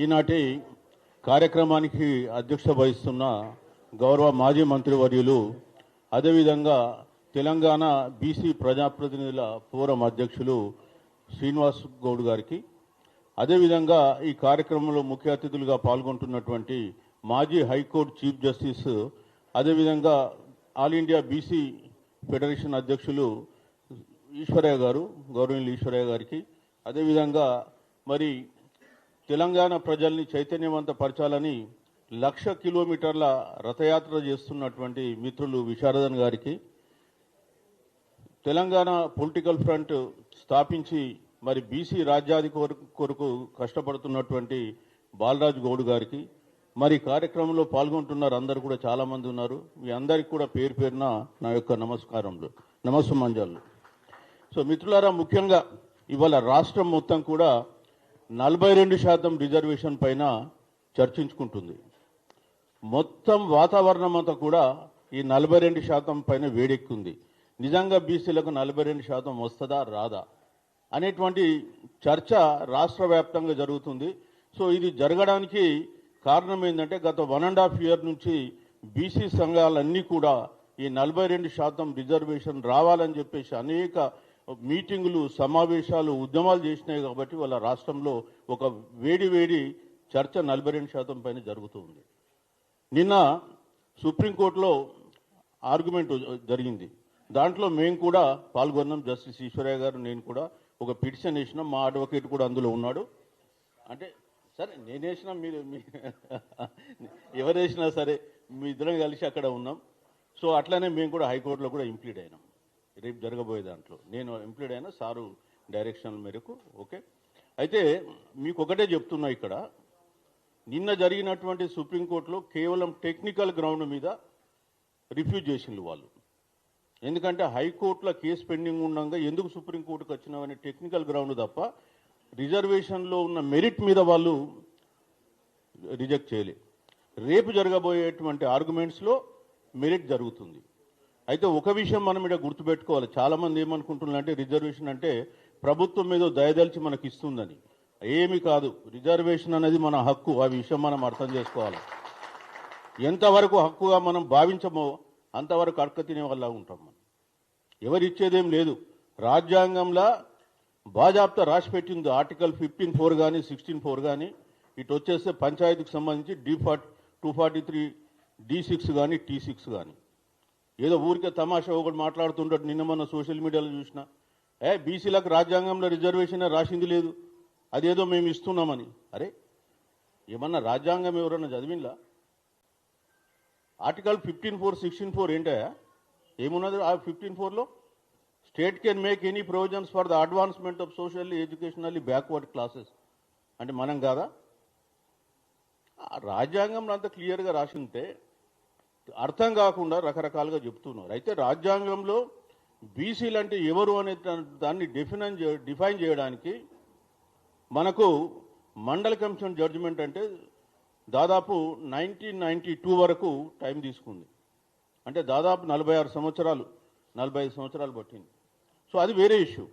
ఈనాటి కార్యక్రమానికి అధ్యక్ష వహిస్తున్న గౌరవ మాజీ మంత్రివర్యులు అదేవిధంగా తెలంగాణ బీసీ ప్రజాప్రతినిధుల ఫోరం అధ్యక్షులు శ్రీనివాస్ గౌడ్ గారికి అదేవిధంగా ఈ కార్యక్రమంలో ముఖ్య అతిథులుగా పాల్గొంటున్నటువంటి మాజీ హైకోర్టు చీఫ్ జస్టిస్ అదేవిధంగా ఆల్ ఇండియా బీసీ ఫెడరేషన్ అధ్యక్షులు ఈశ్వరయ్య గారు గౌరవనీయులు ఈశ్వరయ్య గారికి అదేవిధంగా మరి తెలంగాణ ప్రజల్ని చైతన్యవంతపరచాలని లక్ష కిలోమీటర్ల రథయాత్ర చేస్తున్నటువంటి మిత్రులు విశారదన్ గారికి తెలంగాణ పొలిటికల్ ఫ్రంట్ స్థాపించి మరి బీసీ రాజ్యాధి కొరకు కొరకు కష్టపడుతున్నటువంటి బాలరాజ్ గౌడ్ గారికి మరి కార్యక్రమంలో పాల్గొంటున్నారు అందరు కూడా చాలామంది ఉన్నారు. మీ అందరికి కూడా పేరు పేరున నా యొక్క నమస్కారములు నమస్సుమంజాలు. సో మిత్రులారా ముఖ్యంగా ఇవాళ రాష్ట్రం మొత్తం కూడా నలభై రెండు శాతం రిజర్వేషన్ పైన చర్చించుకుంటుంది. మొత్తం వాతావరణం అంతా కూడా ఈ నలభై రెండు శాతం పైన వేడెక్కింది. నిజంగా బీసీలకు నలభై రెండు శాతం వస్తుందా రాదా అనేటువంటి చర్చ రాష్ట్ర వ్యాప్తంగా జరుగుతుంది. సో ఇది జరగడానికి కారణం ఏంటంటే గత వన్ అండ్ హాఫ్ ఇయర్ నుంచి బీసీ సంఘాలన్నీ కూడా ఈ నలభై రెండు శాతం రిజర్వేషన్ రావాలని చెప్పేసి అనేక మీటింగులు సమావేశాలు ఉద్యమాలు చేసినాయి కాబట్టి వాళ్ళ రాష్ట్రంలో ఒక వేడి వేడి చర్చ నలభై రెండు శాతం పైన జరుగుతుంది నిన్న సుప్రీంకోర్టులో ఆర్గ్యుమెంట్ జరిగింది. దాంట్లో మేము కూడా పాల్గొన్నాం. జస్టిస్ ఈశ్వరయ్య గారు నేను కూడా ఒక పిటిషన్ వేసినాం. మా అడ్వకేట్ కూడా అందులో ఉన్నాడు. అంటే సరే నేను వేసినా మీరు మీ- ఎవరు వేసినా సరే మీ ఇద్దరం కలిసి అక్కడ ఉన్నాం. సో అట్లానే మేము కూడా హైకోర్టులో కూడా ఇంప్లీడ్ అయినాం. రేపు జరగబోయే దాంట్లో. నేను ఎంప్లాయిడ్ అయినా సారు డైరెక్షన్ మేరకు ఓకే? అయితే మీకు ఒకటే చెప్తున్నా ఇక్కడ. నిన్న జరిగినటువంటి సుప్రీంకోర్టులో కేవలం టెక్నికల్ గ్రౌండ్ మీద రిఫ్యూజ్ చేసిండ్రు వాళ్ళు. ఎందుకంటే హైకోర్టులో కేసు పెండింగ్ ఉండగా ఎందుకు సుప్రీంకోర్టుకు వచ్చినామనే టెక్నికల్ గ్రౌండ్ తప్ప రిజర్వేషన్లో ఉన్న మెరిట్ మీద వాళ్ళు రిజెక్ట్ చేయలే. రేపు జరగబోయేటువంటి ఆర్గ్యుమెంట్స్లో మెరిట్ జరుగుతుంది. అయితే ఒక విషయం మనం ఇక్కడ గుర్తుపెట్టుకోవాలి. చాలామంది ఏమనుకుంటున్నారంటే రిజర్వేషన్ అంటే ప్రభుత్వం మీద దయదలిచి మనకి ఇస్తుందని. ఏమి కాదు. రిజర్వేషన్ అనేది మన హక్కు. ఆ విషయం మనం అర్థం చేసుకోవాలి. ఎంతవరకు హక్కుగా మనం భావించమో అంతవరకు అడక తినే వాళ్ళ ఉంటాం మనం. ఎవరిచ్చేదేం లేదు. రాజ్యాంగంలో బాజాప్తా రాసి పెట్టింది. ఆర్టికల్ ఫిఫ్టీన్ ఫోర్ కానీ సిక్స్టీన్ ఫోర్ కానీ ఇటు వచ్చేస్తే పంచాయతీకి సంబంధించి D forty two forty three D six కానీ టీ సిక్స్ కానీ ఏదో ఊరికే తమాషా ఒకటి మాట్లాడుతుంటాడు నిన్న మొన్న సోషల్ మీడియాలో చూసిన. ఏ బీసీలకు రాజ్యాంగంలో రిజర్వేషన్ రాసింది లేదు. అదేదో మేము ఇస్తున్నామని. అరే ఏమన్నా రాజ్యాంగం ఎవరన్నా చదివిందా article fifteen four sixteen four ఏంటయా ఏమున్నది ఆ ఫిఫ్టీన్ ఫోర్లో? State can make any provisions for the advancement of socially educationally backward classes. అంటే మనం కాదా? ఆ రాజ్యాంగంలో అంత క్లియర్గా రాసి ఉంటే అర్థం కాకుండా రకరకాలుగా చెప్తున్నారు. అయితే రాజ్యాంగంలో బీసీలు అంటే ఎవరు అనే దాన్ని డిఫినైన్ డిఫైన్ చేయడానికి మనకు మండల కమిషన్ జడ్జిమెంట్ అంటే దాదాపు నైన్టీన్ నైన్టీ టూ వరకు టైం తీసుకుంది. అంటే దాదాపు నలభై ఆరు సంవత్సరాలు నలభై ఐదు సంవత్సరాలు పట్టింది. సో అది వేరే ఇష్యూ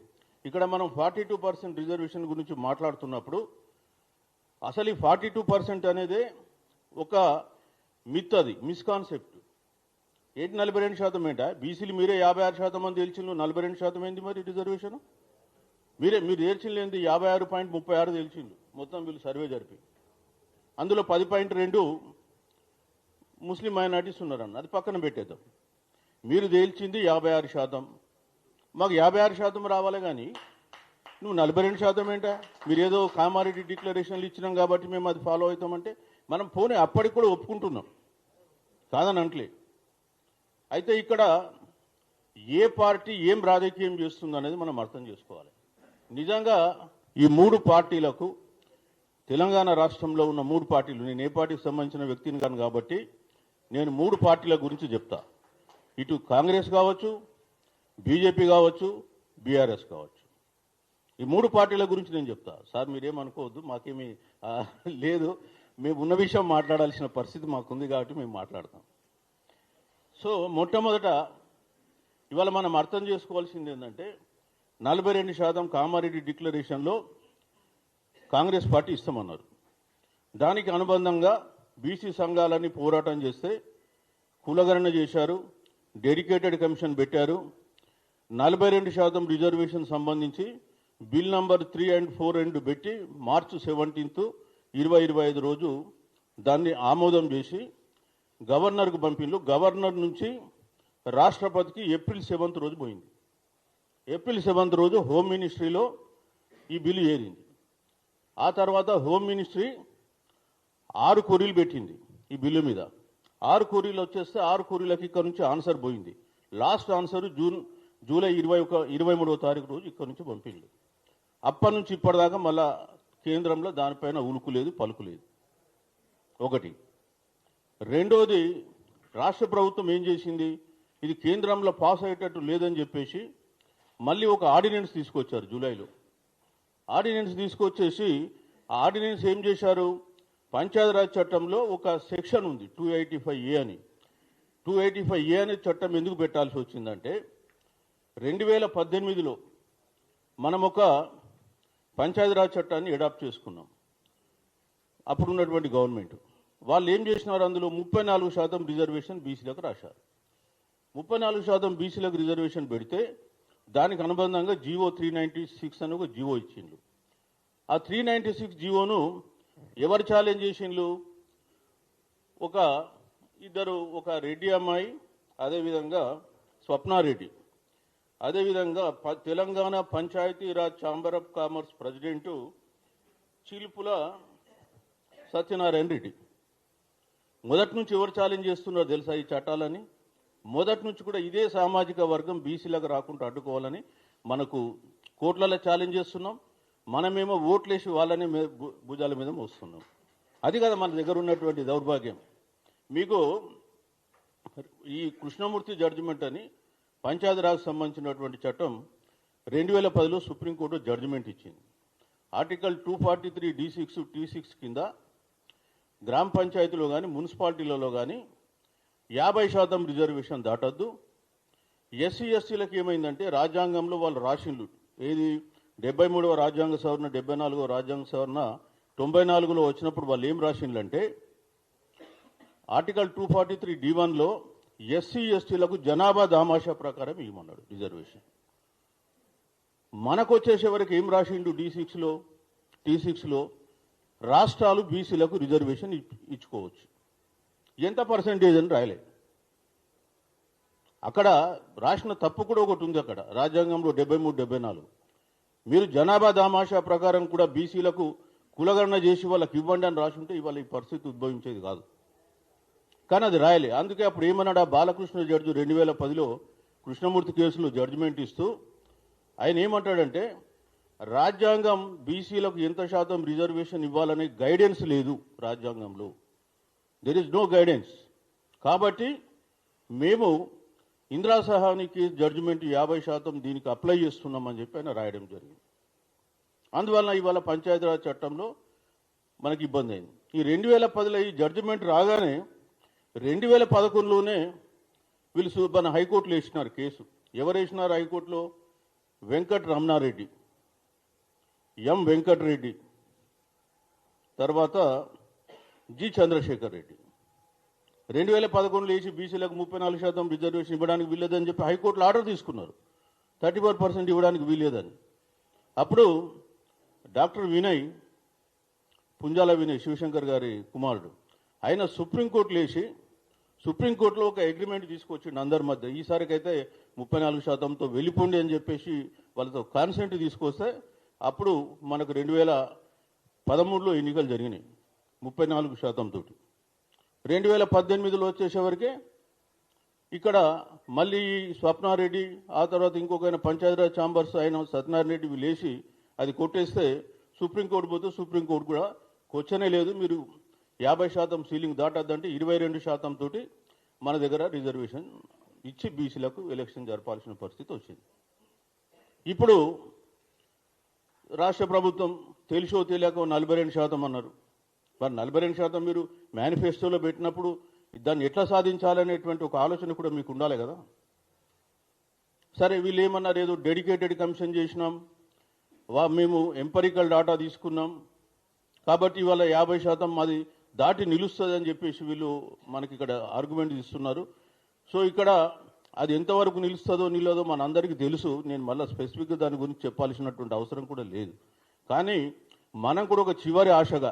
ఇక్కడ మనం ఫార్టీ టూ పర్సెంట్ రిజర్వేషన్ గురించి మాట్లాడుతున్నప్పుడు అసలు ఈ ఫార్టీ టూ పర్సెంట్ అనేది ఒక మిత్ అది మిస్కాన్సెప్ట్ ఏంటి నలభై రెండు శాతం ఏంట? బీసీలు మీరే యాభై ఆరు శాతం మంది తెలిసిండ్రు నలభై రెండు శాతం ఏంది మరి రిజర్వేషన్ మీరే మీరు తేల్చింది యాభై ఆరు పాయింట్ ముప్పై ఆరు తెలిసిండ్రు మొత్తం వీళ్ళు సర్వే జరిపి. అందులో పది పాయింట్ రెండు ముస్లిం మైనార్టీస్ ఉన్నారన్న అది పక్కన పెట్టేద్దాం. మీరు తేల్చింది యాభై ఆరు శాతం. మాకు యాభై ఆరు శాతం రావాలి కానీ నువ్వు నలభై రెండు శాతం ఏంటా? మీరు ఏదో కామారెడ్డి డిక్లరేషన్లు ఇచ్చినాం కాబట్టి మేము అది ఫాలో అవుతామంటే మనం పోనీ అప్పటికి కూడా ఒప్పుకుంటున్నాం. కాదని అంటలే అయితే ఇక్కడ ఏ పార్టీ ఏం రాజకీయం చేస్తుంది అనేది మనం అర్థం చేసుకోవాలి. నిజంగా ఈ మూడు పార్టీలకు తెలంగాణ రాష్ట్రంలో ఉన్న మూడు పార్టీలు నేను ఏ పార్టీకి సంబంధించిన వ్యక్తిని కాను కాబట్టి నేను మూడు పార్టీల గురించి చెప్తా. ఇటు కాంగ్రెస్ కావచ్చు బీజేపీ కావచ్చు బీఆర్ఎస్ కావచ్చు. ఈ మూడు పార్టీల గురించి నేను చెప్తా. సార్ మీరేమనుకోవద్దు మాకేమీ లేదు. మేము ఉన్న విషయం మాట్లాడాల్సిన పరిస్థితి మాకుంది కాబట్టి మేము మాట్లాడతాం. సో మొట్టమొదట ఇవాళ మనం అర్థం చేసుకోవాల్సింది ఏంటంటే నలభై రెండు శాతం కామారెడ్డి డిక్లరేషన్లో కాంగ్రెస్ పార్టీ ఇస్తామన్నారు. దానికి అనుబంధంగా బీసీ సంఘాలన్నీ పోరాటం చేస్తే కులగణన చేశారు డెడికేటెడ్ కమిషన్ పెట్టారు. నలభై రెండు శాతం రిజర్వేషన్ సంబంధించి bill number three and four రెండు పెట్టి మార్చి సెవెంటీన్త్ ఇరవై ఇరవై ఐదు రోజు దాన్ని ఆమోదం చేసి గవర్నర్కు పంపిండ్రు గవర్నర్ నుంచి రాష్ట్రపతికి ఏప్రిల్ సెవెంత్ రోజు పోయింది. ఏప్రిల్ సెవెంత్ రోజు హోమ్ మినిస్ట్రీలో ఈ బిల్లు ఏరింది. ఆ తర్వాత హోమ్ మినిస్ట్రీ ఆరు కొరీలు పెట్టింది ఈ బిల్లు మీద. ఆరు కొరీలు వచ్చేస్తే ఆరు కొరీలకి ఇక్కడ నుంచి ఆన్సర్ పోయింది. లాస్ట్ ఆన్సర్ జూన్ జూలై ఇరవై ఒక ఇరవై మూడవ తారీఖు రోజు ఇక్కడ నుంచి పంపిండు అప్పటి నుంచి ఇప్పటిదాకా మళ్ళా కేంద్రంలో దానిపైన ఉలుకు లేదు పలుకు లేదు. ఒకటి. రెండోది రాష్ట్ర ప్రభుత్వం ఏం చేసింది? ఇది కేంద్రంలో పాస్ అయ్యేటట్టు లేదని చెప్పేసి మళ్ళీ ఒక ఆర్డినెన్స్ తీసుకొచ్చారు జూలైలో. ఆర్డినెన్స్ తీసుకొచ్చేసి ఆ ఆర్డినెన్స్ ఏం చేశారు? పంచాయతీరాజ్ చట్టంలో ఒక సెక్షన్ ఉంది టూ ఎయిటీ ఫైవ్ ఏ అని. టూ ఎయిటీ ఫైవ్ ఏ అనే చట్టం ఎందుకు పెట్టాల్సి వచ్చిందంటే రెండు వేల పద్దెనిమిదిలో మనం ఒక పంచాయతీరాజ్ చట్టాన్ని అడాప్ట్ చేసుకున్నాం. అప్పుడు ఉన్నటువంటి గవర్నమెంట్. వాళ్ళు ఏం చేసినారు? అందులో ముప్పై నాలుగు శాతం రిజర్వేషన్ బీసీలకు రాశారు. ముప్పై నాలుగు శాతం బీసీలకు రిజర్వేషన్ పెడితే దానికి అనుబంధంగా జీవో త్రీ నైంటీ సిక్స్ అని ఒక జీవో ఇచ్చిండ్రు. ఆ త్రీ నైంటీ సిక్స్ జీవోను ఎవరు ఛాలెంజ్ చేసిండ్రు? ఒక ఇద్దరు ఒక రెడ్డి అమ్మాయి అదేవిధంగా స్వప్నారెడ్డి. అదేవిధంగా ప- Telangana Panchayati Raj chamber of commerce president Chilupula Satyanarayana Reddy. మొదటి నుంచి ఎవరు ఛాలెంజ్ చేస్తున్నారో తెలుసా ఈ చట్టాలని మొదటి నుంచి కూడా ఇదే సామాజిక వర్గం బీసీలకు రాకుండా అడ్డుకోవాలని మనకు కోట్లలో ఛాలెంజ్ చేస్తున్నాం. మనమేమో ఓట్లేసి వాళ్ళని భుజాల మీద మోస్తున్నాం. అది కదా మన దగ్గర ఉన్నటువంటి దౌర్భాగ్యం. మీకు ఈ కృష్ణమూర్తి జడ్జిమెంట్ అని పంచాయతీరాజ్ సంబంధించినటువంటి చట్టం రెండు వేల పదిలో సుప్రీంకోర్టు జడ్జిమెంట్ ఇచ్చింది. Article two forty three D six T six కింద గ్రామ పంచాయతీలో కానీ మున్సిపాలిటీలలో కానీ యాభై శాతం రిజర్వేషన్ దాటద్దు. ఎస్సీ ఎస్టీలకు ఏమైందంటే రాజ్యాంగంలో వాళ్ళు రాసిండ్లు. ఏది? డెబ్బై మూడవ రాజ్యాంగ సవరణ డెబ్బై నాలుగవ రాజ్యాంగ సవరణ తొంభై నాలుగులో వచ్చినప్పుడు వాళ్ళు ఏం రాసిండ్లంటే article two forty three D వన్లో ఎస్సీ ఎస్టీలకు జనాభా దామాషా ప్రకారం ఇవ్వమన్నాడు రిజర్వేషన్. మనకు వచ్చేసేవరకు ఏం రాసిండు డి సిక్స్లో టీ సిక్స్లో? రాష్ట్రాలు బీసీలకు రిజర్వేషన్ ఇచ్చుకోవచ్చు. ఎంత పర్సంటేజ్ అని రాయలే అక్కడ రాసిన తప్పు కూడా ఒకటి ఉంది అక్కడ రాజ్యాంగంలో డెబ్బై మూడు డెబ్బై నాలుగు. మీరు జనాభా దామాషా ప్రకారం కూడా బీసీలకు కులగణన చేసి వాళ్ళకి ఇవ్వండి అని రాసుంటే ఇవాళ ఈ పరిస్థితి ఉద్భవించేది కాదు. కానీ అది రాయలే. అందుకే అప్పుడు ఏమన్నాడు? ఆ బాలకృష్ణ జడ్జి రెండు వేల పదిలో కృష్ణమూర్తి కేసులో జడ్జిమెంట్ ఇస్తూ ఆయన ఏమంటాడంటే రాజ్యాంగం బీసీలకు ఎంత శాతం రిజర్వేషన్ ఇవ్వాలనే గైడెన్స్ లేదు రాజ్యాంగంలో. దెర్ ఇస్ నో గైడెన్స్ కాబట్టి మేము ఇందిరా సహానికి జడ్జిమెంట్ యాభై శాతం దీనికి అప్లై చేస్తున్నామని చెప్పి ఆయన రాయడం జరిగింది. అందువలన ఇవాళ పంచాయతీరాజ్ చట్టంలో మనకి ఇబ్బంది అయింది. ఈ రెండు వేల పదిలో ఈ జడ్జిమెంట్ రాగానే రెండు వేల పదకొండులోనే వీళ్ళు మన హైకోర్టులో వేసినారు కేసు. ఎవరు వేసినారు హైకోర్టులో? వెంకట రమణారెడ్డి. ఎం వెంకటరెడ్డి. తర్వాత జి చంద్రశేఖర్ రెడ్డి. రెండు వేల పదకొండులో వేసి బీసీలకు ముప్పై నాలుగు శాతం రిజర్వేషన్ ఇవ్వడానికి వీల్లేదని చెప్పి హైకోర్టులో ఆర్డర్ తీసుకున్నారు. థర్టీ ఫోర్ పర్సెంట్ ఇవ్వడానికి వీల్లేదని. అప్పుడు డాక్టర్ వినయ్ పుంజాల వినయ్ శివశంకర్ గారి కుమారుడు. ఆయన సుప్రీంకోర్టులో వేసి సుప్రీంకోర్టులో ఒక అగ్రిమెంట్ తీసుకొచ్చిండు అందరి మధ్య ఈసారికైతే ముప్పై నాలుగు శాతంతో వెళ్ళిపోండి అని చెప్పేసి వాళ్ళతో కాన్సెంట్ తీసుకొస్తే అప్పుడు మనకు రెండు వేల పదమూడులో ఎన్నికలు జరిగినాయి ముప్పై నాలుగు శాతంతో రెండు వేల పద్దెనిమిదిలో వచ్చేసేవరకే ఇక్కడ మళ్ళీ స్వప్నారెడ్డి ఆ తర్వాత ఇంకొక ఆయన పంచాయతీరాజ్ ఛాంబర్స్ ఆయన సత్యనారాయణ రెడ్డి లేచి అది కొట్టేస్తే సుప్రీంకోర్టు పోతే సుప్రీంకోర్టు కూడా క్వశ్చనే లేదు. మీరు యాభై శాతం సీలింగ్ దాటద్దంటే ఇరవై రెండు శాతం తోటి మన దగ్గర రిజర్వేషన్ ఇచ్చి బీసీలకు ఎలక్షన్ జరపాల్సిన పరిస్థితి వచ్చింది. ఇప్పుడు రాష్ట్ర ప్రభుత్వం తెలిసో తెలియక నలభై రెండు శాతం అన్నారు. మరి నలభై రెండు శాతం మీరు మేనిఫెస్టోలో పెట్టినప్పుడు దాన్ని ఎట్లా సాధించాలనేటువంటి ఒక ఆలోచన కూడా మీకు ఉండాలి కదా? సరే వీళ్ళు ఏమన్నారు? ఏదో డెడికేటెడ్ కమిషన్ చేసినాం. వా మేము ఎంపరికల్ డాటా తీసుకున్నాం. కాబట్టి ఇవాళ యాభై శాతం మాది దాటి నిలుస్తుంది అని చెప్పేసి వీళ్ళు మనకి ఇక్కడ ఆర్గ్యుమెంట్ ఇస్తున్నారు. సో ఇక్కడ అది ఎంతవరకు నిలుస్తుందో నిలదో మన అందరికీ తెలుసు. నేను మళ్ళీ స్పెసిఫిక్గా దాని గురించి చెప్పాల్సినటువంటి అవసరం కూడా లేదు. కానీ మనం కూడా ఒక చివరి ఆశగా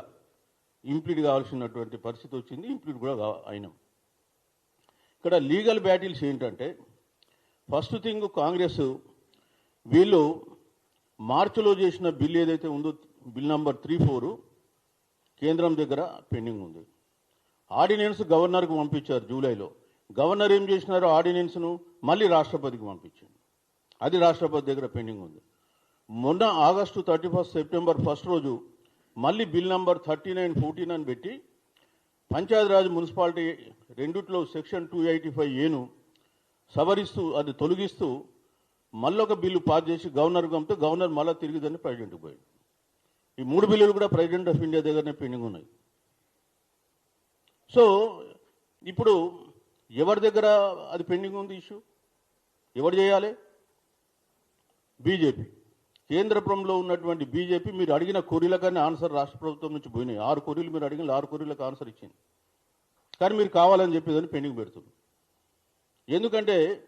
ఇంప్లీట్ కావాల్సినటువంటి పరిస్థితి వచ్చింది ఇంప్లీట్ కూడా అయినాం. ఇక్కడ లీగల్ బ్యాటిల్స్ ఏంటంటే ఫస్ట్ థింగ్ కాంగ్రెస్ వీళ్ళు మార్చిలో చేసిన బిల్ ఏదైతే ఉందో బిల్ నంబర్ త్రీ ఫోరు కేంద్రం దగ్గర పెండింగ్ ఉంది. ఆర్డినెన్స్ గవర్నర్కు పంపించారు జూలైలో. గవర్నర్ ఏం చేసినారో ఆర్డినెన్స్ను మళ్ళీ రాష్ట్రపతికి పంపించింది. అది రాష్ట్రపతి దగ్గర పెండింగ్ ఉంది. మొన్న August thirty first September first రోజు మళ్ళీ bill number thirty nine fourteen అని పెట్టి పంచాయతీరాజ్ మున్సిపాలిటీ రెండిట్లో సెక్షన్ టూ ఎయిటీ ఫైవ్ ఏను సవరిస్తూ అది తొలగిస్తూ మళ్ళొక బిల్లు పాస్ చేసి గవర్నర్ పంపితే గవర్నర్ మళ్ళీ తిరిగి దాన్ని ప్రెసిడెంట్కి పోయింది ఈ మూడు బిల్లులు కూడా ప్రెసిడెంట్ ఆఫ్ ఇండియా దగ్గరనే పెండింగ్ ఉన్నాయి. సో ఇప్పుడు ఎవరి దగ్గర అది పెండింగ్ ఉంది ఇష్యూ? ఎవరు చేయాలి? బీజేపీ. కేంద్ర ప్రభుత్వంలో ఉన్నటువంటి బీజేపీ మీరు అడిగిన కొరీలకన్నా ఆన్సర్ రాష్ట్ర ప్రభుత్వం నుంచి పోయినాయి. ఆరు కొరీలు మీరు అడిగిన ఆరు కొరీలకు ఆన్సర్ ఇచ్చింది. కానీ మీరు కావాలని చెప్పేదని పెండింగ్ పెడుతుంది. ఎందుకంటే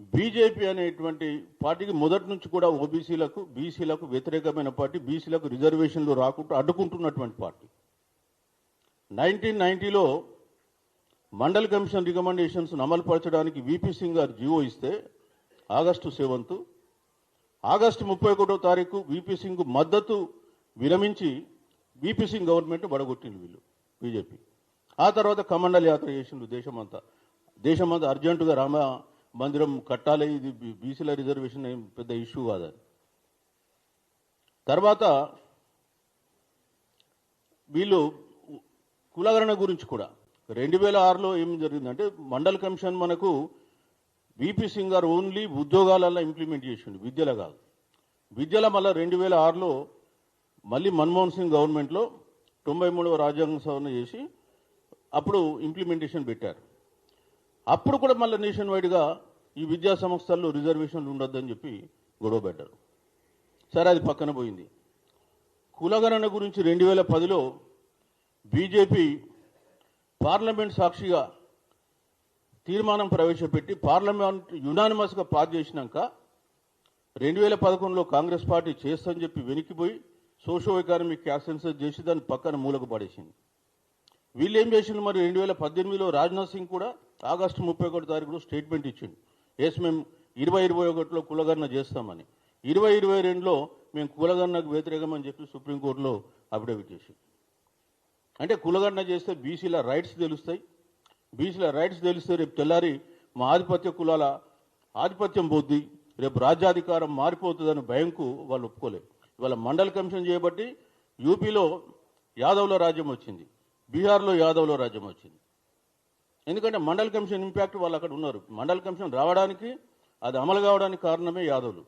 బీజేపీ అనేటువంటి పార్టీకి మొదటి నుంచి కూడా ఓబీసీలకు బీసీలకు వ్యతిరేకమైన పార్టీ బీసీలకు రిజర్వేషన్లు రాకుండా అడ్డుకుంటున్నటువంటి పార్టీ. నైన్టీన్ నైన్టీలో మండల్ కమిషన్ రికమెండేషన్స్ అమలుపరచడానికి విపి సింగ్ గారు జీవో ఇస్తే ఆగస్టు సెవెంత్ ఆగస్టు ముప్పై ఒకటో తారీఖు విపి సింగ్ మద్దతు విరమించి విపి సింగ్ గవర్నమెంట్ బడగొట్టింది వీళ్ళు బీజేపీ. ఆ తర్వాత కమండల్ యాత్ర చేసిండు దేశమంతా. దేశమంతా అర్జెంటుగా రామ మందిరం కట్టాలి ఇది బీసీల రిజర్వేషన్ ఏం పెద్ద ఇష్యూ కాదని తర్వాత వీళ్ళు కులగణన గురించి కూడా. రెండు వేల ఆరులో ఏం జరిగిందంటే మండల్ కమిషన్ మనకు బీపీ సింగ్ గారు ఓన్లీ ఉద్యోగాలలో ఇంప్లిమెంట్ చేసిండు విద్యలో కాదు. విద్యలో మళ్ళీ రెండు వేల ఆరులో మళ్ళీ మన్మోహన్ సింగ్ గవర్నమెంట్లో తొంభై మూడవ రాజ్యాంగ సవరణ చేసి అప్పుడు ఇంప్లిమెంటేషన్ పెట్టారు. అప్పుడు కూడా మళ్ళీ నేషన్ వైడ్గా ఈ విద్యా సంస్థల్లో రిజర్వేషన్లు ఉండొద్దని చెప్పి గొడవ పెట్టారు. సరే అది పక్కన పోయింది. కులగణన గురించి రెండు వేల పదిలో బీజేపీ పార్లమెంట్ సాక్షిగా తీర్మానం ప్రవేశపెట్టి పార్లమెంట్ యునానిమస్గా పాస్ చేసినాక రెండు వేల పదకొండులో కాంగ్రెస్ పార్టీ చేస్తని చెప్పి వెనక్కిపోయి సోషో ఎకానమిక్ క్యాసెన్సర్ చేసి దాన్ని పక్కన మూలకు పడేసింది. వీళ్ళు ఏం చేసిండ్రు మరి? రెండు వేల పద్దెనిమిదిలో రాజ్నాథ్ సింగ్ కూడా ఆగస్టు ముప్పై ఒకటి తారీఖులో స్టేట్మెంట్ ఇచ్చిండు. ఎస్ మేము ఇరవై ఇరవై ఒకటిలో కులగణన చేస్తామని. ఇరవై ఇరవై రెండులో మేము కులగణనకు వ్యతిరేకమని చెప్పి సుప్రీంకోర్టులో అఫిడవిట్ చేసి అంటే కులగణన చేస్తే బీసీల రైట్స్ తెలుస్తాయి. బీసీల రైట్స్ తెలిస్తే రేపు తెల్లారి మా ఆధిపత్య కులాల ఆధిపత్యం పోద్ది. రేపు రాజ్యాధికారం మారిపోతుందని భయంకు వాళ్ళు ఒప్పుకోలేదు. ఇవాళ మండల కమిషన్ చేయబట్టి యూపీలో యాదవ్ల రాజ్యం వచ్చింది. బీహార్లో యాదవ్ల రాజ్యం వచ్చింది. ఎందుకంటే మండల్ కమిషన్ ఇంపాక్ట్ వాళ్ళు అక్కడ ఉన్నారు. మండల్ కమిషన్ రావడానికి అది అమలు కావడానికి కారణమే యాదవ్లు.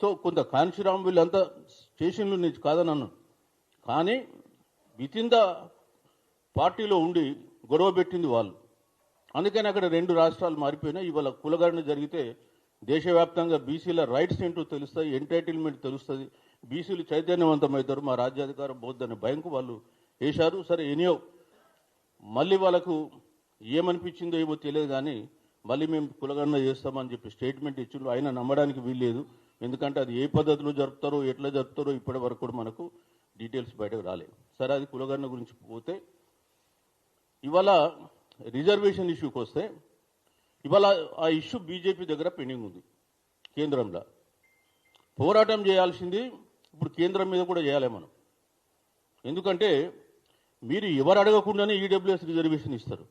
సో కొంత కాంశీరామ్ వీళ్ళంతా స్టేషన్లు నుంచి కాదని అన్నాను. కానీ విత్ ఇన్ ద పార్టీలో ఉండి గొడవ పెట్టింది వాళ్ళు. అందుకని అక్కడ రెండు రాష్ట్రాలు మారిపోయినాయి. ఇవాళ కులగరణ జరిగితే దేశవ్యాప్తంగా బీసీల రైట్స్ ఏంటో తెలుస్తాయి ఎంటైటిల్మెంట్ తెలుస్తుంది. బీసీలు చైతన్యవంతమవుతారు. మా రాజ్యాధికారం పోద్దని భయంకు వాళ్ళు వేశారు. సరే ఎనియో మళ్ళీ వాళ్ళకు ఏమనిపించిందో ఏమో తెలియదు కానీ మళ్ళీ మేము కులగణన చేస్తామని చెప్పి స్టేట్మెంట్ ఇచ్చిండ్రు. ఆయన నమ్మడానికి వీల్లేదు. ఎందుకంటే అది ఏ పద్ధతిలో జరుపుతారో ఎట్లా జరుపుతారో ఇప్పటి వరకు కూడా మనకు డీటెయిల్స్ బయటకు రాలేదు. సరే అది కులగణన గురించి పోతే ఇవాళ రిజర్వేషన్ ఇష్యూకి వస్తే ఇవాళ ఆ ఇష్యూ బీజేపీ దగ్గర పెండింగ్ ఉంది కేంద్రంలో. పోరాటం చేయాల్సింది ఇప్పుడు కేంద్రం మీద కూడా చేయాలి మనం. ఎందుకంటే మీరు ఎవరు అడగకుండానే ఈడబ్ల్యూఎస్ రిజర్వేషన్ ఇస్తారు.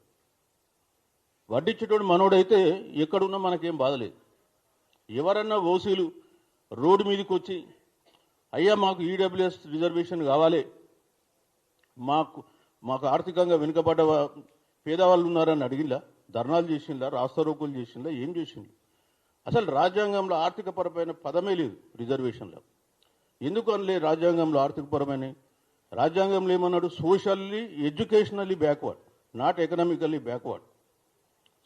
వడ్డిచ్చేటోడు మనోడైతే ఎక్కడున్నా మనకేం బాధలేదు ఎవరన్నా ఓసీలు రోడ్డు మీదకి వచ్చి అయ్యా మాకు ఈడబ్ల్యూఎస్ రిజర్వేషన్ కావాలి. మాకు మాకు ఆర్థికంగా వెనుకబడ్డ పేదవాళ్ళు ఉన్నారని అడిగిందా? ధర్నాలు చేసిందా? రాస్తారోకులు చేసిందా? ఏం చేసింది? అసలు రాజ్యాంగంలో ఆర్థికపరమైన పదమే లేదు రిజర్వేషన్లో. ఎందుకు అనలే రాజ్యాంగంలో ఆర్థికపరమైన రాజ్యాంగంలో ఏమన్నాడు? Socially educationally backward not economically backward.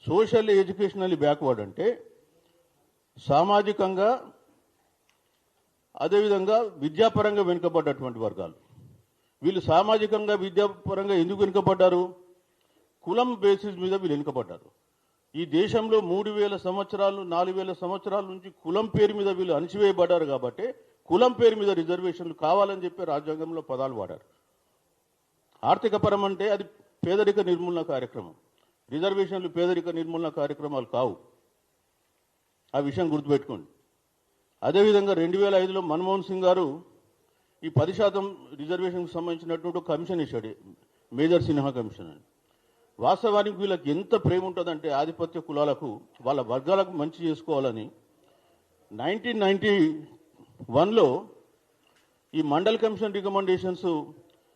Socially educationally backward అంటే సామాజికంగా అదేవిధంగా విద్యాపరంగా వెనుకబడ్డటువంటి వర్గాలు. వీళ్ళు సామాజికంగా విద్యాపరంగా ఎందుకు వెనుకబడ్డారు? కులం బేసిస్ మీద వీళ్ళు వెనుకబడ్డారు. ఈ దేశంలో మూడు వేల సంవత్సరాలు నాలుగు వేల సంవత్సరాల నుంచి కులం పేరు మీద వీళ్ళు అణిచివేయబడ్డారు కాబట్టి కులం పేరు మీద రిజర్వేషన్లు కావాలని చెప్పి రాజ్యాంగంలో పదాలు వాడారు. ఆర్థిక పరం అంటే అది పేదరిక నిర్మూలన కార్యక్రమం. రిజర్వేషన్లు పేదరిక నిర్మూలన కార్యక్రమాలు కావు. ఆ విషయం గుర్తుపెట్టుకోండి. అదేవిధంగా రెండు వేల ఐదులో మన్మోహన్ సింగ్ గారు ఈ పది శాతం రిజర్వేషన్కి సంబంధించినటువంటి కమిషన్ ఇచ్చాడు మేజర్ సిన్హా కమిషన్ అని. వాస్తవానికి వీళ్ళకి ఎంత ప్రేమ ఉంటుందంటే ఆధిపత్య కులాలకు వాళ్ళ వర్గాలకు మంచి చేసుకోవాలని నైన్టీన్ నైన్టీ వన్లో ఈ మండల్ కమిషన్ రికమెండేషన్స్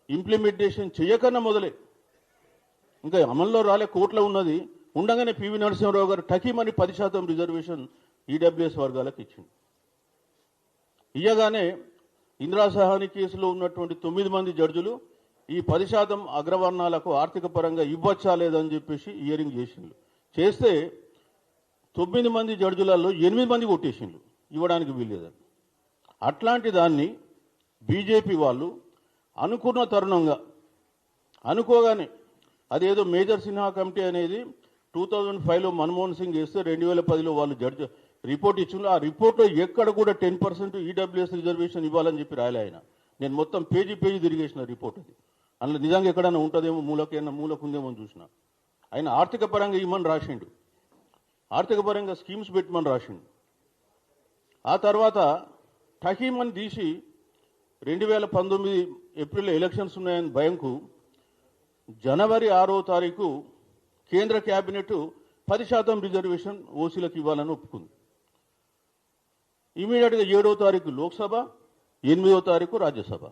ఇంప్లిమెంటేషన్ చేయకన్నా మొదలే. ఇంకా అమల్లో రాలే కోర్టులో ఉన్నది. ఉండగానే పివి నరసింహరావు గారు టకీమని పది శాతం రిజర్వేషన్ ఈడబ్ల్యూఎస్ వర్గాలకు ఇచ్చింది ఇయ్యగానే ఇందిరా సహాని కేసులో ఉన్నటువంటి తొమ్మిది మంది జడ్జులు ఈ పది శాతం అగ్రవర్ణాలకు ఆర్థిక పరంగా ఇవ్వచ్చా లేదని చెప్పేసి ఇయరింగ్ చేసిండ్రు. చేస్తే తొమ్మిది మంది జడ్జులలో ఎనిమిది మంది కొట్టేసిండ్రు. ఇవ్వడానికి వీల్లేదని. అట్లాంటి దాన్ని బీజేపీ వాళ్ళు అనుకున్న తరుణంగా అనుకోగానే అదేదో మేజర్ సిన్హా కమిటీ అనేది టూ థౌజండ్ ఫైవ్లో మన్మోహన్ సింగ్ చేస్తే రెండు వేల పదిలో వాళ్ళు జడ్జ్ రిపోర్ట్ ఇచ్చిండ్రు. ఆ రిపోర్ట్లో ఎక్కడ కూడా టెన్ పర్సెంట్ ఈడబ్ల్యూఎస్ రిజర్వేషన్ ఇవ్వాలని చెప్పి రాయలే ఆయన. నేను మొత్తం పేజీ పేజీ తిరిగేసిన రిపోర్ట్ అది. అందులో నిజంగా ఎక్కడైనా ఉంటుందేమో మూలకైనా మూలకుందేమో అని చూసిన. ఆయన ఆర్థిక పరంగా ఇవ్వమని రాసిండు. ఆర్థిక పరంగా స్కీమ్స్ పెట్టమని రాసిండు. ఆ తర్వాత టహీమని తీసి రెండు వేల పంతొమ్మిది ఏప్రిల్ ఎలక్షన్స్ ఉన్నాయని భయంకు జనవరి ఆరో తారీఖు కేంద్ర కేబినెట్ పది శాతం రిజర్వేషన్ ఓసీలకు ఇవ్వాలని ఒప్పుకుంది. ఇమీడియట్గా ఏడో తారీఖు లోక్సభ ఎనిమిదో తారీఖు రాజ్యసభ.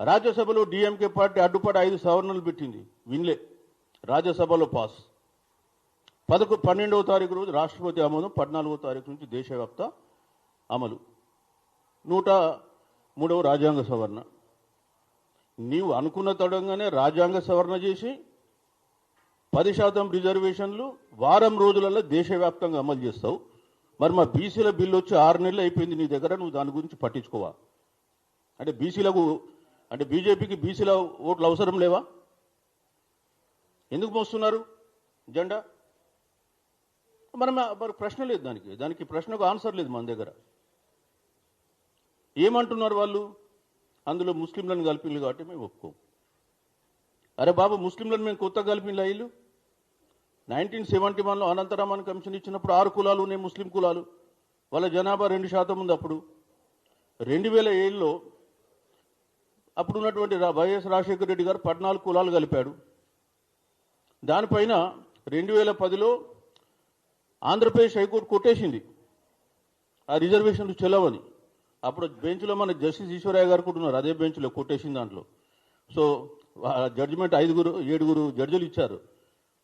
రాజ్యసభలో డిఎంకే పార్టీ అడ్డుపడి ఐదు సవరణలు పెట్టింది. విన్లే. రాజ్యసభలో పాస్. పదకొ పన్నెండవ తారీఖు రోజు రాష్ట్రపతి ఆమోదం పద్నాలుగో తారీఖు నుంచి దేశవ్యాప్త అమలు. నూట మూడవ రాజ్యాంగ సవరణ. నీవు అనుకున్న తడంగానే రాజ్యాంగ సవరణ చేసి పది శాతం రిజర్వేషన్లు వారం రోజులలో దేశవ్యాప్తంగా అమలు చేస్తావు. మరి మా బీసీల బిల్లు వచ్చి ఆరు నెలలు అయిపోయింది నీ దగ్గర నువ్వు దాని గురించి పట్టించుకోవా? అంటే బీసీలకు అంటే బీజేపీకి బీసీల ఓట్లు అవసరం లేవా? ఎందుకు మోస్తున్నారు? జెండా? మరి మా- మరి ప్రశ్న లేదు దానికి. దానికి ప్రశ్నకు ఆన్సర్ లేదు మన దగ్గర. ఏమంటున్నారు వాళ్ళు? అందులో ముస్లింలను కలిపిండ్రు కాబట్టి మేము ఒప్పుకోం. అరే బాబు ముస్లింలను మేము కొత్త కలిపిన ఇల్లు నైన్టీన్ సెవెంటీ వన్లో అనంతరామన్ కమిషన్ ఇచ్చినప్పుడు ఆరు కులాలు ఉన్నాయి ముస్లిం కులాలు. వాళ్ళ జనాభా రెండు శాతం ఉంది అప్పుడు. రెండు వేల ఏడులో అప్పుడు ఉన్నటువంటి వైఎస్ రాజశేఖర రెడ్డి గారు పద్నాలుగు కులాలు కలిపాడు. దానిపైన రెండు వేల పదిలో ఆంధ్రప్రదేశ్ హైకోర్టు కొట్టేసింది. ఆ రిజర్వేషన్లు చెల్లవని. అప్పుడు బెంచ్లో మన జస్టిస్ ఈశ్వరయ్య గారు కూడా ఉన్నారు అదే బెంచ్లో కొట్టేసింది దాంట్లో. సో జడ్జిమెంట్ ఐదుగురు ఏడుగురు జడ్జిలు ఇచ్చారు.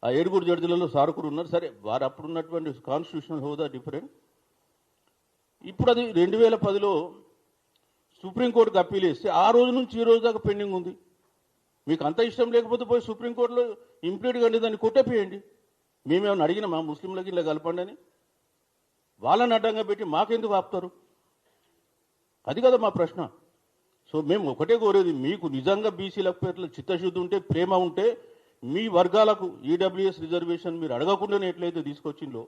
ఆ ఏడుగురు జడ్జిలలో సార్ కూడా ఉన్నారు. సరే వారు అప్పుడు ఉన్నటువంటి కాన్స్టిట్యూషనల్ హోదా డిఫరెంట్ ఇప్పుడు అది రెండు వేల పదిలో సుప్రీంకోర్టుకు అప్పీల్ వేస్తే ఆ రోజు నుంచి ఈ రోజు దాకా పెండింగ్ ఉంది. మీకు అంత ఇష్టం లేకపోతే పోయి సుప్రీంకోర్టులో ఇంప్లీట్ కండి దాన్ని కొట్టేపేయండి. మేమేమైనా అడిగినామా ముస్లింలకి ఇలా కలపండి అని? వాళ్ళని అడ్డంగా పెట్టి మాకెందుకు ఆపుతారు? అది కదా మా ప్రశ్న. సో మేము ఒకటే కోరేది మీకు నిజంగా బీసీల పేర్ల చిత్తశుద్ధి ఉంటే ప్రేమ ఉంటే మీ వర్గాలకు ఈడబ్ల్యూఎస్ రిజర్వేషన్ మీరు అడగకుండానే ఎట్లయితే తీసుకొచ్చిందో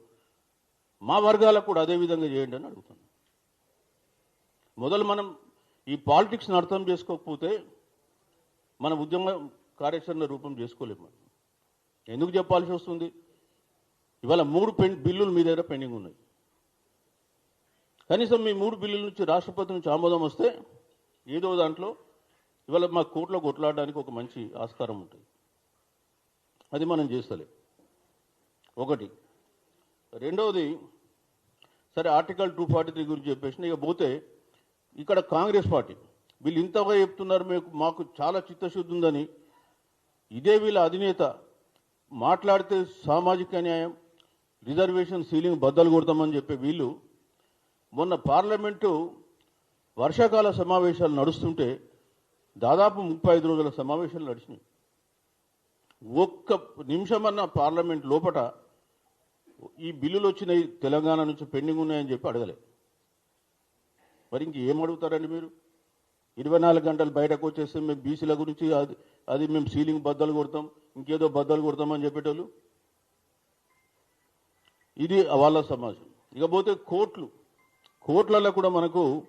మా వర్గాలకు కూడా అదే విధంగా చేయండి అని అడుగుతాను మొదలు మనం ఈ పాలిటిక్స్ని అర్థం చేసుకోకపోతే మన ఉద్యమ కార్యాచరణ రూపం చేసుకోలేము ఎందుకు చెప్పాల్సి వస్తుంది? ఇవాళ మూడు పెన్ బిల్లులు మీ దగ్గర పెండింగ్ ఉన్నాయి. కనీసం మీ మూడు బిల్లుల నుంచి రాష్ట్రపతి నుంచి ఆమోదం వస్తే ఏదో దాంట్లో ఇవాళ మా కోర్టులో కొట్లాడడానికి ఒక మంచి ఆస్కారం ఉంటుంది. అది మనం చేస్తలే. ఒకటి. రెండవది సరే ఆర్టికల్ టూ ఫార్టీ త్రీ గురించి చెప్పేసి ఇక పోతే ఇక్కడ కాంగ్రెస్ పార్టీ వీళ్ళు ఇంతగా చెప్తున్నారు మీకు మాకు చాలా చిత్తశుద్ధి ఉందని. ఇదే వీళ్ళ అధినేత మాట్లాడితే సామాజిక న్యాయం రిజర్వేషన్ సీలింగ్ బద్దలు కొడతామని చెప్పే వీళ్ళు మొన్న పార్లమెంటు వర్షాకాల సమావేశాలు నడుస్తుంటే దాదాపు ముప్పై ఐదు రోజుల సమావేశాలు నడిచినాయి. ఒక్క నిమిషమన్న పార్లమెంట్ లోపట ఈ బిల్లులు వచ్చినాయి తెలంగాణ నుంచి పెండింగ్ ఉన్నాయని చెప్పి అడగలే. మరి ఇంక ఏం అడుగుతారండి మీరు? ఇరవై నాలుగు గంటలు బయటకు వచ్చేస్తే మేము బీసీల గురించి అది అది మేము సీలింగ్ బద్దలు కొడతాం ఇంకేదో బద్దలు కొడతామని చెప్పేటోళ్ళు? ఇది వాళ్ళ సమాజం. ఇకపోతే కోర్టులు కోర్టులలో కూడా మనకు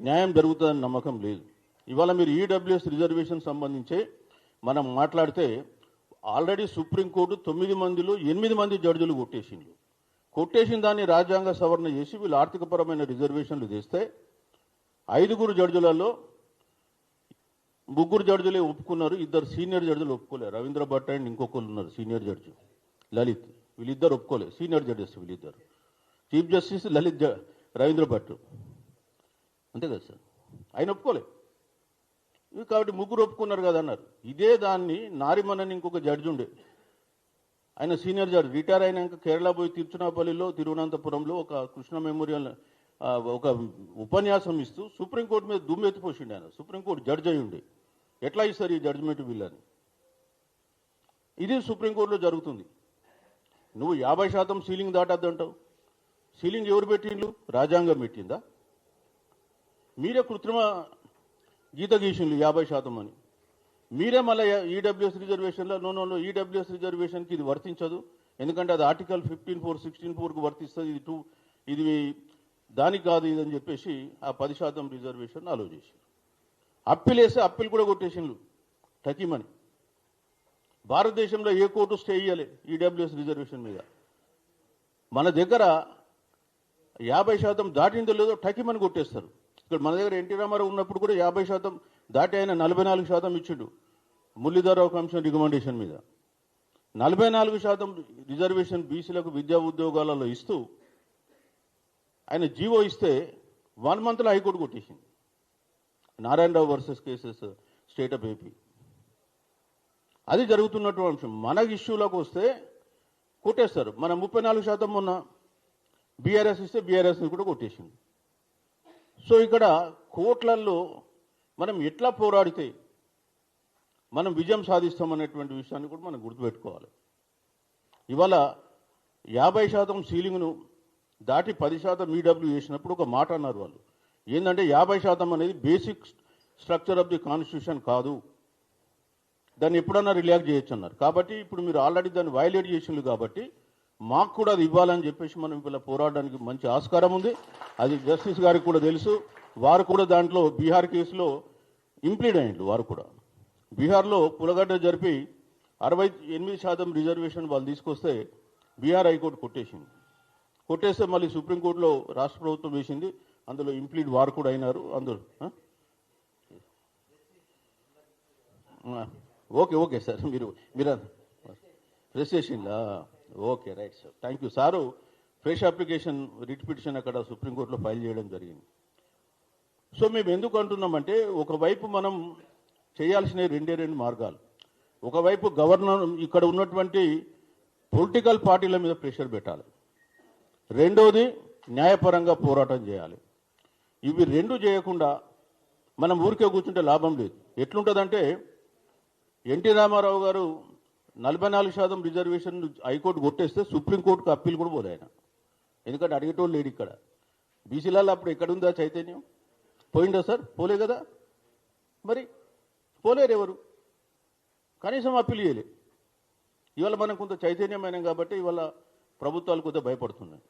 న్యాయం జరుగుతుందని నమ్మకం లేదు. ఇవాళ మీరు ఈడబ్ల్యూఎస్ రిజర్వేషన్ సంబంధించి మనం మాట్లాడితే ఆల్రెడీ సుప్రీంకోర్టు తొమ్మిది మందిలో ఎనిమిది మంది జడ్జిలు కొట్టేసిండ్రు. కొట్టేసిన దాన్ని రాజ్యాంగ సవరణ చేసి వీళ్ళు ఆర్థికపరమైన రిజర్వేషన్లు తెస్తే ఐదుగురు జడ్జులలో ముగ్గురు జడ్జులే ఒప్పుకున్నారు ఇద్దరు సీనియర్ జడ్జులు ఒప్పుకోలేరు రవీంద్ర భట్ అండ్ ఇంకొకరు ఉన్నారు సీనియర్ జడ్జి. లలిత్. వీళ్ళిద్దరు ఒప్పుకోలేదు సీనియర్ జడ్జెస్ వీళ్ళిద్దరు. చీఫ్ జస్టిస్ లలిత్ జ- రవీంద్ర భట్. అంతే కదా సార్? ఆయన ఒప్పుకోలే. కాబట్టి ముగ్గురు ఒప్పుకున్నారు కదా అన్నారు. ఇదే దాన్ని నారిమన్ అని ఇంకొక జడ్జి ఉండే. ఆయన సీనియర్ జడ్జి. రిటైర్ అయినాక కేరళ పోయి తిరుచునాపల్లిలో తిరువనంతపురంలో ఒక కృష్ణ మెమోరియల్ ఒక ఉపన్యాసం ఇస్తూ సుప్రీంకోర్టు మీద దుమ్మెత్తిపోసిండు ఆయన. సుప్రీంకోర్టు జడ్జి అయి ఉండే. ఎట్లా ఇస్తారు ఈ జడ్జిమెంట్ వీళ్ళని? ఇది సుప్రీంకోర్టులో జరుగుతుంది. నువ్వు యాభై శాతం సీలింగ్ దాటద్దంటావు. సీలింగ్ ఎవరు పెట్టిండ్లు? రాజ్యాంగం పెట్టిందా? మీరే కృత్రిమ గీత గీసిండ్లు యాభై శాతం అని. మీరే మళ్ళీ ఈడబ్ల్యూఎస్ రిజర్వేషన్లో నో నో ఈడబ్ల్యూఎస్ రిజర్వేషన్కి ఇది వర్తించదు. ఎందుకంటే అది ఆర్టికల్ ఫిఫ్టీన్ ఫోర్ సిక్స్టీన్ ఫోర్కి వర్తిస్తుంది ఇది టూ ఇది దానికి కాదు ఇది అని చెప్పేసి ఆ పది శాతం రిజర్వేషన్ అలో చేసి అప్పీల్ వేస్తే అప్పీల్ కూడా కొట్టేసిండ్లు టకీమని భారతదేశంలో ఏ కోర్టు స్టే చేయాలి ఈడబ్ల్యూఎస్ రిజర్వేషన్ మీద. మన దగ్గర యాభై శాతం దాటిందో లేదో టకిమని కొట్టేస్తారు. ఇక్కడ మన దగ్గర ఎన్టీ రామారావు ఉన్నప్పుడు కూడా యాభై శాతం దాటి ఆయన నలభై నాలుగు శాతం ఇచ్చిండు. మురళీధరరావు కమిషన్ రికమెండేషన్ మీద. నలభై నాలుగు శాతం రిజర్వేషన్ బీసీలకు విద్యా ఉద్యోగాలలో ఇస్తూ ఆయన జీవో ఇస్తే వన్ మంత్లో హైకోర్టు కొట్టేసింది. Narayana Rao versus cases state of AP. అది జరుగుతున్నటువంటి అంశం. మన ఇష్యూలకు వస్తే కొట్టేస్తారు. మన ముప్పై నాలుగు శాతం మొన్న బీఆర్ఎస్ ఇస్తే బీఆర్ఎస్ని కూడా కొట్టేసింది సో ఇక్కడ కోట్లల్లో మనం ఎట్లా పోరాడితే మనం విజయం సాధిస్తామనేటువంటి విషయాన్ని కూడా మనం గుర్తుపెట్టుకోవాలి. ఇవాళ యాభై శాతం సీలింగ్ను దాటి పది శాతం ఈడబ్ల్యూ చేసినప్పుడు ఒక మాట అన్నారు వాళ్ళు. ఏంటంటే యాభై శాతం అనేది basic structure of the constitution కాదు. దాన్ని ఎప్పుడన్నా రిలాక్స్ చేయొచ్చు అన్నారు కాబట్టి ఇప్పుడు మీరు ఆల్రెడీ దాన్ని వైలేట్ చేసిండ్రు కాబట్టి మాకు కూడా అది ఇవ్వాలని చెప్పేసి మనం ఇలా పోరాడడానికి మంచి ఆస్కారం ఉంది. అది జస్టిస్ గారికి కూడా తెలుసు. వారు కూడా దాంట్లో బీహార్ కేసులో ఇంప్లీడ్ అయ్యిండు వారు కూడా. బీహార్లో పులగడ్డ జరిపి అరవై ఎనిమిది శాతం రిజర్వేషన్ వాళ్ళు తీసుకొస్తే బీహార్ హైకోర్టు కొట్టేసింది. కొట్టేస్తే మళ్ళీ సుప్రీంకోర్టులో రాష్ట్ర ప్రభుత్వం వేసింది. అందులో ఇంప్లీడ్ వారు కూడా అయినారు. అందులో ఓకే ఓకే సార్. మీరు మీరు ఫ్రెష్ చేసిందా okay right sir. Thank you sir fresh application writ petition అక్కడ సుప్రీంకోర్టులో ఫైల్ చేయడం జరిగింది. సో మేము ఎందుకు అంటున్నామంటే ఒకవైపు మనం చేయాల్సిన రెండే రెండు మార్గాలు. ఒకవైపు గవర్నర్ ఇక్కడ ఉన్నటువంటి పొలిటికల్ పార్టీల మీద ప్రెషర్ పెట్టాలి. రెండోది న్యాయపరంగా పోరాటం చేయాలి. ఇవి రెండు చేయకుండా మనం ఊరికే కూర్చుంటే లాభం లేదు. ఎట్లుంటుందంటే ఎన్టీ రామారావు గారు నలభై నాలుగు శాతం రిజర్వేషన్ హైకోర్టు కొట్టేస్తే సుప్రీంకోర్టుకు అప్పీల్ కూడా పోదు ఆయన. ఎందుకంటే అడిగేటోళ్ళు లేడు ఇక్కడ. బీసీలలో అప్పుడు ఎక్కడుందా చైతన్యం? పోయిందా సార్? పోలే కదా? మరి పోలేరు ఎవరు? కనీసం అప్పీల్ చేయలే. ఇవాళ మనం కొంత చైతన్యమైన కాబట్టి ఇవాళ ప్రభుత్వాలు కొంత భయపడుతున్నాయి.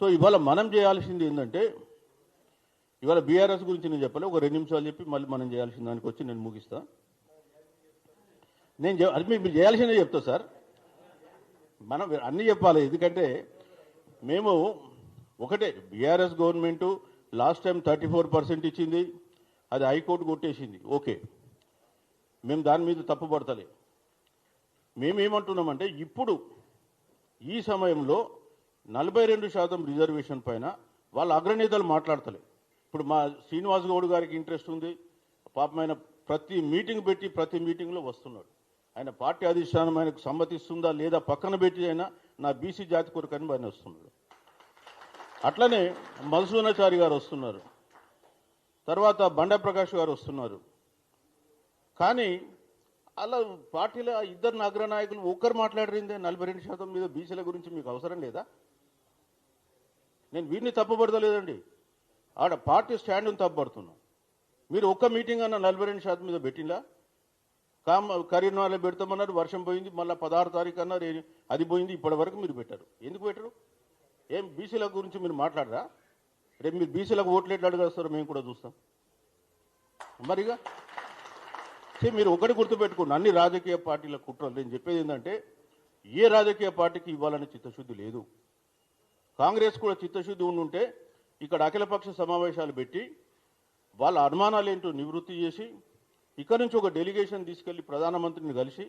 సో ఇవాళ మనం చేయాల్సింది ఏంటంటే ఇవాళ బీఆర్ఎస్ గురించి నేను చెప్పాలి ఒక రెండు నిమిషాలు చెప్పి మళ్ళీ మనం చేయాల్సిన దానికి వచ్చి నేను ముగిస్తా. నేను అది మీరు చేయాల్సిందే చెప్తా సార్. మనం అన్నీ చెప్పాలి. ఎందుకంటే మేము ఒకటే BRS government last time thirty four percent ఇచ్చింది అది హైకోర్టు కొట్టేసింది. ఓకే. మేము దాని మీద తప్పుపడతలే మేమేమంటున్నామంటే ఇప్పుడు ఈ సమయంలో నలభై రెండు శాతం రిజర్వేషన్ పైన వాళ్ళ అగ్రనేతలు మాట్లాడతలే. ఇప్పుడు మా శ్రీనివాస్ గౌడ్ గారికి ఇంట్రెస్ట్ ఉంది. పాపమైన ప్రతి మీటింగ్ పెట్టి ప్రతి మీటింగ్లో వస్తున్నాడు. ఆయన పార్టీ అధిష్టానం ఆయనకు సమ్మతిస్తుందా లేదా పక్కన పెట్టి అయినా నా బీసీ జాతి కొరకు అని ఆయన వస్తున్నాడు. అట్లనే మధుసూనాచారి గారు వస్తున్నారు. తర్వాత బండ ప్రకాష్ గారు వస్తున్నారు. కానీ అలా పార్టీలో ఇద్దరు అగ్రనాయకులు ఒక్కరు మాట్లాడరిందే నలభై రెండు శాతం మీద బీసీల గురించి మీకు అవసరం లేదా? నేను వీడిని తప్పుపడతలేదండి. ఆడ పార్టీ స్టాండ్ని తప్పబడుతున్నాం మీరు ఒక్క మీటింగ్ అన్న నలభై రెండు శాతం మీద పెట్టిందా కామ్ కరీంనగర్లో పెడతామన్నారు వర్షం పోయింది మళ్ళీ పదహారు తారీఖు అన్నారు అది పోయింది ఇప్పటి వరకు మీరు పెట్టారు. ఎందుకు పెట్టరు? ఏం బీసీల గురించి మీరు మాట్లాడరా? రేపు మీరు బీసీలకు ఓట్లు ఎట్లా అడగలుస్తారు మేము కూడా చూస్తాం. మరిగా? సే మీరు ఒకటి గుర్తుపెట్టుకోండి అన్ని రాజకీయ పార్టీల కుట్రలు. నేను చెప్పేది ఏంటంటే ఏ రాజకీయ పార్టీకి ఇవ్వాలని చిత్తశుద్ధి లేదు. కాంగ్రెస్ కూడా చిత్తశుద్ధి ఉండుంటే ఇక్కడ అఖిలపక్ష సమావేశాలు పెట్టి వాళ్ళ అనుమానాలు ఏంటో నివృత్తి చేసి ఇక్కడ నుంచి ఒక డెలిగేషన్ తీసుకెళ్ళి ప్రధానమంత్రిని కలిసి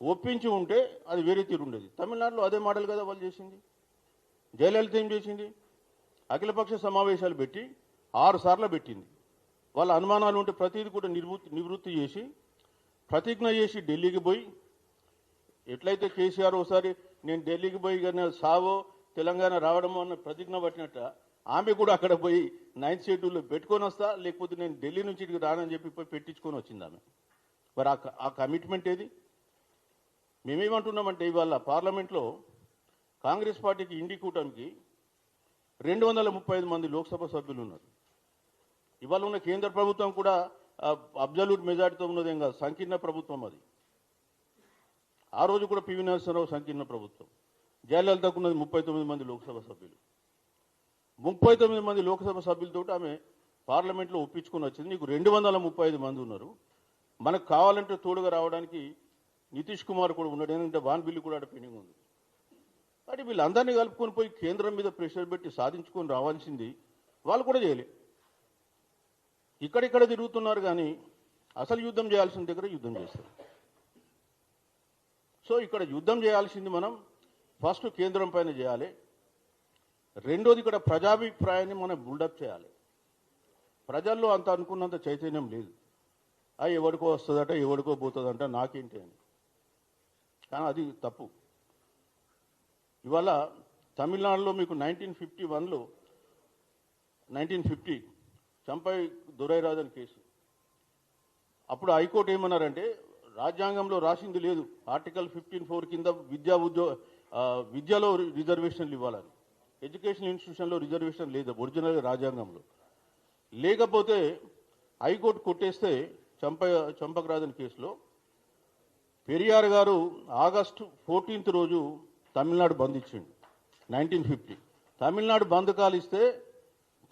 ఒప్పించి ఉంటే అది వేరే తీరు ఉండేది. తమిళనాడులో అదే మోడల్ కదా వాళ్ళు చేసింది. జయలలిత ఏం చేసింది? అఖిలపక్ష సమావేశాలు పెట్టి ఆరు సార్లు పెట్టింది. వాళ్ళ అనుమానాలు ఉంటే ప్రతిదీ కూడా నివృత్తి నివృత్తి చేసి ప్రతిజ్ఞ చేసి ఢిల్లీకి పోయి ఎట్లయితే కేసీఆర్ ఒకసారి నేను ఢిల్లీకి పోయి కానీ సావో తెలంగాణ రావడమో అన్న ప్రతిజ్ఞ పట్టినట్ట ఆమె కూడా అక్కడ పోయి నైన్త్ షెడ్యూల్లో పెట్టుకొని వస్తా లేకపోతే నేను ఢిల్లీ నుంచి ఇక్కడికి రానని చెప్పి పోయి పెట్టించుకొని వచ్చింది ఆమె. మరి ఆ ఆ కమిట్మెంట్ ఏది? మేమేమంటున్నామంటే ఇవాళ పార్లమెంట్లో కాంగ్రెస్ పార్టీకి ఇండి కూటమికి రెండు వందల ముప్పై ఐదు మంది లోక్సభ సభ్యులు ఉన్నారు. ఇవాళ ఉన్న కేంద్ర ప్రభుత్వం కూడా అబ్జల్యూట్ మెజార్టీతో ఉన్నదేం కాదు సంకీర్ణ ప్రభుత్వం అది. ఆ రోజు కూడా పివి నరసింహరావు సంకీర్ణ ప్రభుత్వం. జయలలితకు ఉన్నది ముప్పై తొమ్మిది మంది లోక్సభ సభ్యులు. ముప్పై తొమ్మిది మంది లోక్సభ సభ్యులతో ఆమె పార్లమెంట్లో ఒప్పించుకొని వచ్చింది. నీకు రెండు వందల ముప్పై ఐదు మంది ఉన్నారు. మనకు కావాలంటే తోడుగా రావడానికి నితీష్ కుమార్ కూడా ఉన్నాడు. ఎందుకంటే వాన్ బిల్లు కూడా ఆడ పెండింగ్ ఉంది. కాబట్టి వీళ్ళందరినీ కలుపుకొని పోయి కేంద్రం మీద ప్రెషర్ పెట్టి సాధించుకొని రావాల్సింది వాళ్ళు కూడా చేయలే. ఇక్కడిక్కడ తిరుగుతున్నారు కానీ అసలు యుద్ధం చేయాల్సిన దగ్గర యుద్ధం చేస్తారు. సో ఇక్కడ యుద్ధం చేయాల్సింది మనం ఫస్ట్ కేంద్రం పైన చేయాలి. రెండోది కూడా ప్రజాభిప్రాయాన్ని మనం బిల్డప్ చేయాలి. ప్రజల్లో అంత అనుకున్నంత చైతన్యం లేదు. ఆ ఎవడికో వస్తుందట ఎవడికో పోతుందంట నాకేంటి అని. కానీ అది తప్పు. ఇవాళ తమిళనాడులో మీకు నైన్టీన్ ఫిఫ్టీ వన్లో nineteen fifty Champakam Dorairajan case. అప్పుడు హైకోర్టు ఏమన్నారంటే రాజ్యాంగంలో రాసింది లేదు. ఆర్టికల్ ఫిఫ్టీన్ ఫోర్ కింద విద్యా ఉద్యోగ విద్యలో రిజర్వేషన్లు ఇవ్వాలని. ఎడ్యుకేషన్ ఇన్స్టిట్యూషన్లో రిజర్వేషన్ లేదు ఒరిజినల్ రాజ్యాంగంలో. లేకపోతే హైకోర్టు కొట్టేస్తే చంప చంపకరాజన్ కేసులో. పెరియార్ గారు ఆగస్టు ఫోర్టీన్త్ రోజు తమిళనాడు బంద్ ఇచ్చిండు నైన్టీన్ ఫిఫ్టీ. తమిళనాడు బంద్ కాలిస్తే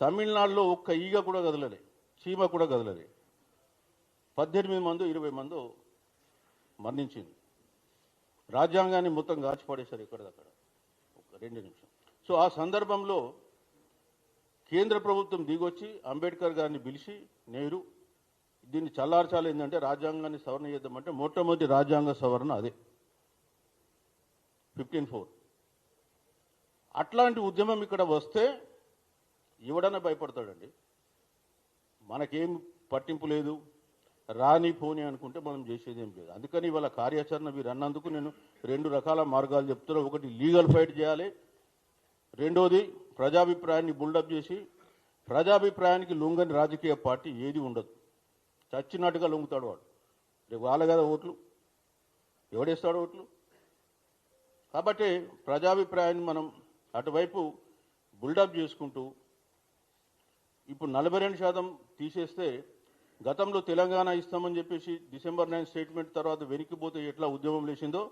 తమిళనాడులో ఒక్క ఈగ కూడా కదలలే చీమ కూడా కదలలే. పద్దెనిమిది మంది ఇరవై మందో మరణించింది రాజ్యాంగాన్ని మొత్తం గాచిపడేశారు ఎక్కడిదక్కడ? ఒక రెండు నిమిషం సో ఆ సందర్భంలో కేంద్ర ప్రభుత్వం దిగొచ్చి అంబేద్కర్ గారిని పిలిచి నెహ్రూ దీన్ని చల్లార్చాలి ఏంటంటే రాజ్యాంగాన్ని సవరణ చేద్దామంటే మొట్టమొదటి రాజ్యాంగ సవరణ అదే ఫిఫ్టీన్ ఫోర్. అట్లాంటి ఉద్యమం ఇక్కడ వస్తే ఎవడన్నా భయపడతాడండి? మనకేం పట్టింపు లేదు. రాని పోని అనుకుంటే మనం చేసేది ఏం లేదు. అందుకని ఇవాళ కార్యాచరణ మీరు అన్నందుకు నేను రెండు రకాల మార్గాలు చెప్తున్నా. ఒకటి లీగల్ ఫైట్ చేయాలి రెండోది ప్రజాభిప్రాయాన్ని బుల్డప్ చేసి ప్రజాభిప్రాయానికి లొంగని రాజకీయ పార్టీ ఏది ఉండదు. చచ్చినట్టుగా లొంగుతాడు వాడు. రేపు వాళ్ళ కదా ఓట్లు ఎవడేస్తాడు ఓట్లు? కాబట్టి ప్రజాభిప్రాయాన్ని మనం అటువైపు బుల్డప్ చేసుకుంటూ ఇప్పుడు నలభై రెండు శాతం తీసేస్తే గతంలో తెలంగాణ ఇస్తామని చెప్పేసి డిసెంబర్ నైన్ స్టేట్మెంట్ తర్వాత వెనక్కిపోతే ఎట్లా ఉద్యమం లేచిందో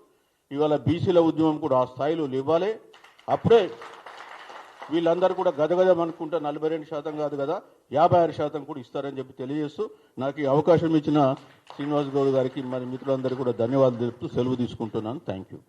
ఇవాళ బీసీల ఉద్యమం కూడా ఆ స్థాయిలో లేవాలి. అప్పుడే వీళ్ళందరూ కూడా గదగదం అనుకుంటా నలభై రెండు శాతం కాదు కదా యాభై ఆరు శాతం కూడా ఇస్తారని చెప్పి తెలియజేస్తూ నాకు ఈ అవకాశం ఇచ్చిన శ్రీనివాస్ గౌడ్ గారికి మరి మిత్రులందరికీ కూడా ధన్యవాదాలు తెలుపుతూ సెలవు తీసుకుంటున్నాను. Thank you